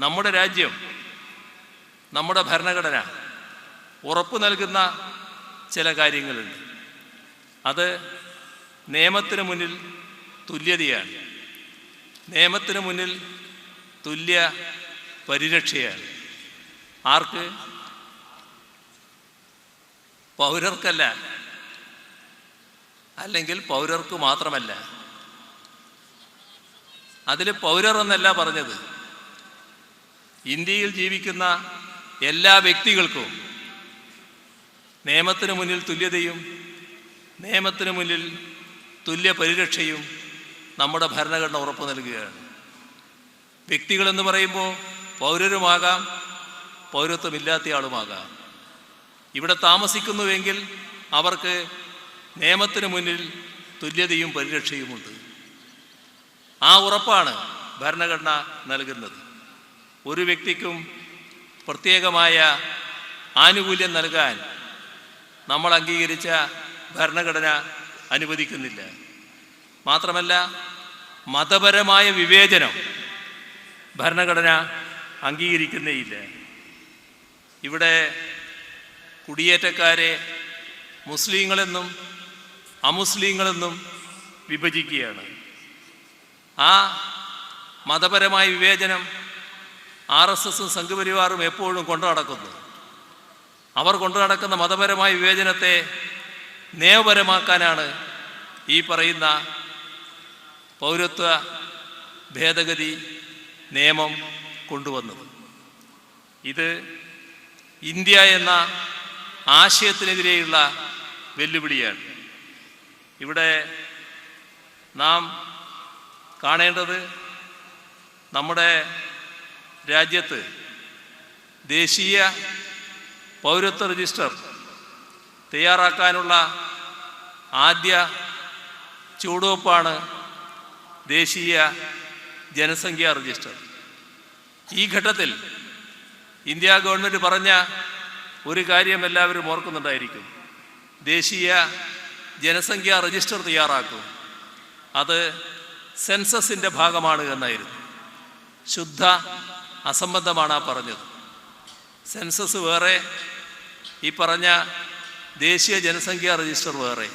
നമ്മുടെ രാജ്യം നമ്മുടെ ഭരണഘടന ഉറപ്പു നൽകുന്ന ചില കാര്യങ്ങളുണ്ട്. അത് നിയമത്തിന് മുന്നിൽ തുല്യതയാണ്. നിയമത്തിന് മുന്നിൽ തുല്യ പരിരക്ഷയാണ്. ആർക്ക്? പൗരർക്കല്ല. അല്ലെങ്കിൽ പൗരർക്ക് മാത്രമല്ല. അതിൽ പൗരർ എന്നല്ല പറഞ്ഞത്. ഇന്ത്യയിൽ ജീവിക്കുന്ന എല്ലാ വ്യക്തികൾക്കും നിയമത്തിന് മുന്നിൽ തുല്യതയും നിയമത്തിന് മുന്നിൽ തുല്യ പരിരക്ഷയും നമ്മുടെ ഭരണഘടന ഉറപ്പു നൽകുകയാണ്. വ്യക്തികളെന്ന് പറയുമ്പോൾ പൗരരുമാകാം പൗരത്വമില്ലാത്ത ആളുമാകാം ഇവിടെ താമസിക്കുന്നുവെങ്കിൽ അവർക്ക് നിയമത്തിന് മുന്നിൽ തുല്യതയും പരിരക്ഷയുമുണ്ട്. ആ ഉറപ്പാണ് ഭരണഘടന നൽകുന്നത്. ഒരു വ്യക്തിക്കും പ്രത്യേകമായ ആനുകൂല്യം നൽകാൻ നമ്മൾ അംഗീകരിച്ച ഭരണഘടന അനുവദിക്കുന്നില്ല. മാത്രമല്ല മതപരമായ വിവേചനം ഭരണഘടന അംഗീകരിക്കുന്നേയില്ല. ഇവിടെ കുടിയേറ്റക്കാരെ മുസ്ലിങ്ങളെന്നും അമുസ്ലിങ്ങളെന്നും വിഭജിക്കുകയാണ്. ആ മതപരമായ വിവേചനം ആർ എസ് എസും സംഘപരിവാറും എപ്പോഴും കൊണ്ടു നടക്കുന്നു. അവർ കൊണ്ടു നടക്കുന്ന മതപരമായ വിവേചനത്തെ നിയമപരമാക്കാനാണ് ഈ പറയുന്ന പൗരത്വ ഭേദഗതി നിയമം കൊണ്ടുവന്നത്. ഇത് ഇന്ത്യ എന്ന ആശയത്തിനെതിരെയുള്ള വെല്ലുവിളിയാണ്. ഇവിടെ നാം കാണേണ്ടത് നമ്മുടെ രാജ്യത്ത് ദേശീയ പൗരത്വ രജിസ്റ്റർ തയ്യാറാക്കാനുള്ള ആദ്യ ചുവടുവെപ്പാണ് ദേശീയ ജനസംഖ്യാ രജിസ്റ്റർ. ഈ ഘട്ടത്തിൽ ഇന്ത്യ ഗവൺമെന്റ് പറഞ്ഞ ഒരു കാര്യം എല്ലാവരും ഓർക്കുന്നുണ്ടായിരിക്കും. ദേശീയ ജനസംഖ്യാ രജിസ്റ്റർ തയ്യാറാക്കും. അത് സെൻസസിന്റെ ഭാഗമാണ് എന്നായിരുന്നു. ശുദ്ധ അസംബന്ധമാണ് ആ പറഞ്ഞത്. സെൻസസ് വേറെ ഈ പറഞ്ഞ ദേശീയ ജനസംഖ്യാ രജിസ്റ്റർ വേറെ.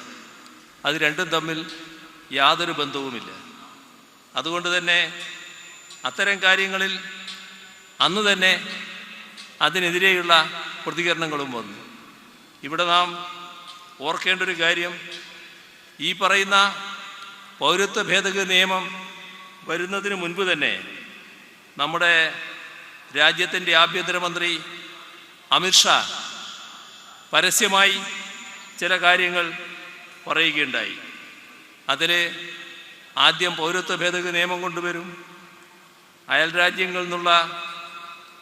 അത് രണ്ടും തമ്മിൽ യാതൊരു ബന്ധവുമില്ല. അതുകൊണ്ട് തന്നെ അത്തരം കാര്യങ്ങളിൽ അന്ന് തന്നെ അതിനെതിരെയുള്ള പ്രതികരണങ്ങളും വന്നു. ഇവിടെ നാം ഓർക്കേണ്ട ഒരു കാര്യം ഈ പറയുന്ന പൗരത്വ ഭേദഗതി നിയമം വരുന്നതിന് മുൻപ് തന്നെ നമ്മുടെ രാജ്യത്തിന്റെ ആഭ്യന്തരമന്ത്രി അമിത്ഷാ പരസ്യമായി ചില കാര്യങ്ങൾ പറയുകയുണ്ടായി. അതിൽ ആദ്യം പൗരത്വ ഭേദഗതി നിയമം കൊണ്ടുവരും. അയൽ രാജ്യങ്ങളിൽ നിന്നുള്ള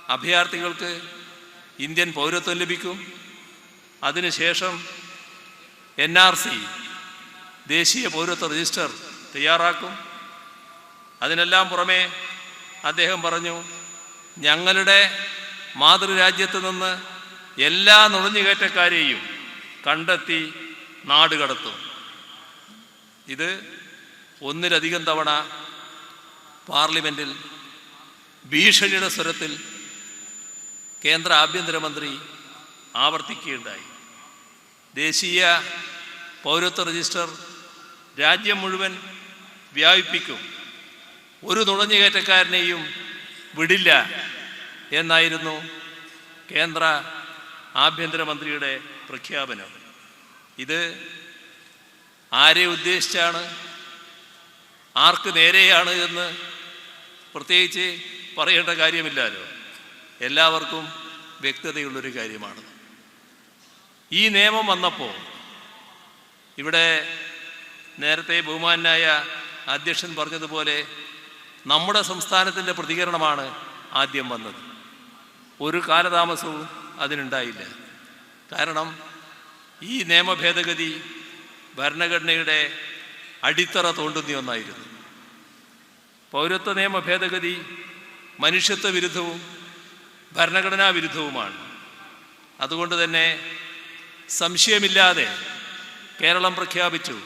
അഭയാർത്ഥികൾക്ക് ഇന്ത്യൻ പൗരത്വം ലഭിക്കും. അതിനുശേഷം എൻ ആർ സി ദേശീയ പൗരത്വ രജിസ്റ്റർ തയ്യാറാക്കും. അതിനെല്ലാം പുറമേ അദ്ദേഹം പറഞ്ഞു ഞങ്ങളുടെ മാതൃരാജ്യത്ത് നിന്ന് എല്ലാ നുഴഞ്ഞുകയറ്റക്കാരെയും കണ്ടെത്തി നാട് കടത്തും. ഇത് ഒന്നിലധികം തവണ പാർലമെന്റിൽ ഭീഷണിയുടെ സ്വരത്തിൽ കേന്ദ്ര ആഭ്യന്തരമന്ത്രി ആവർത്തിക്കുകയുണ്ടായി. ദേശീയ പൗരത്വ രജിസ്റ്റർ രാജ്യം മുഴുവൻ വ്യാപിപ്പിക്കും. ഒരു നുഴഞ്ഞുകയറ്റക്കാരനെയും വിടില്ല. എന്നായിരുന്നു കേന്ദ്ര ആഭ്യന്തരമന്ത്രിയുടെ പ്രഖ്യാപനം. ഇത് ആരെ ഉദ്ദേശിച്ചാണ്? ആർക്ക് നേരെയാണ് എന്ന് പ്രത്യേകിച്ച് പറയേണ്ട കാര്യമില്ലല്ലോ. എല്ലാവർക്കും വ്യക്തതയുള്ളൊരു കാര്യമാണ്. ഈ നിയമം വന്നപ്പോൾ ഇവിടെ നേരത്തെ ബഹുമാനായ അധ്യക്ഷൻ പറഞ്ഞതുപോലെ നമ്മുടെ സംസ്ഥാനത്തിന്റെ പ്രതികരണമാണ് ആദ്യം വന്നത്. ഒരു കാലതാമസവും അതിനുണ്ടായില്ല. കാരണം ഈ നിയമ ഭേദഗതി ഭരണഘടനയുടെ അടിത്തറ തോണ്ടുന്ന ഒന്നായിരുന്നു. പൗരത്വ നിയമ ഭേദഗതി മനുഷ്യത്വ വിരുദ്ധവും ഭരണഘടനാ വിരുദ്ധവുമാണ്. അതുകൊണ്ട് തന്നെ സംശയമില്ലാതെ കേരളം പ്രഖ്യാപിച്ചു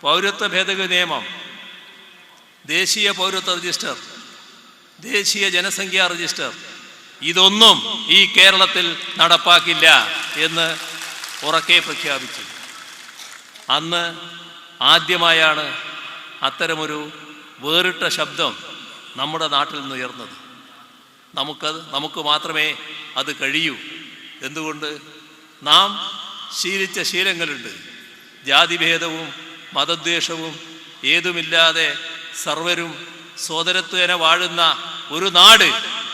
പൗരത്വ ഭേദഗതി നിയമം ദേശീയ പൗരത്വ രജിസ്റ്റർ ദേശീയ ജനസംഖ്യാ രജിസ്റ്റർ. ഇതൊന്നും ഈ കേരളത്തിൽ നടപ്പാക്കില്ല എന്ന് ഉറക്കെ പ്രഖ്യാപിച്ചു. അന്ന് ആദ്യമായാണ് അത്തരമൊരു വേറിട്ട ശബ്ദം നമ്മുടെ നാട്ടിൽ നിന്ന് ഉയർന്നത്. നമുക്കത് നമുക്ക് മാത്രമേ അത് കഴിയൂ. എന്തുകൊണ്ട്? നാം ശീലിച്ച ശീലങ്ങളുണ്ട്. ജാതിഭേദവും മതദ്വേഷവും ഏതുമില്ലാതെ സർവരും സോദരത്വേന വാഴുന്ന ഒരു നാട്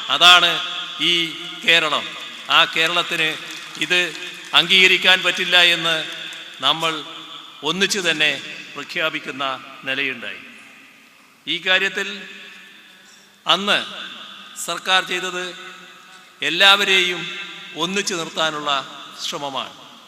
അതാണ് ഈ കേരളം. ആ കേരളത്തിന് ഇത് അംഗീകരിക്കാൻ പറ്റില്ല എന്ന് നമ്മൾ ഒന്നിച്ചു തന്നെ പ്രഖ്യാപിക്കുന്ന നിലയുണ്ടായി. ഈ കാര്യത്തിൽ അന്ന് സർക്കാർ ചെയ്തത് എല്ലാവരെയും ഒന്നിച്ചു നിർത്താനുള്ള ശ്രമമാണ്.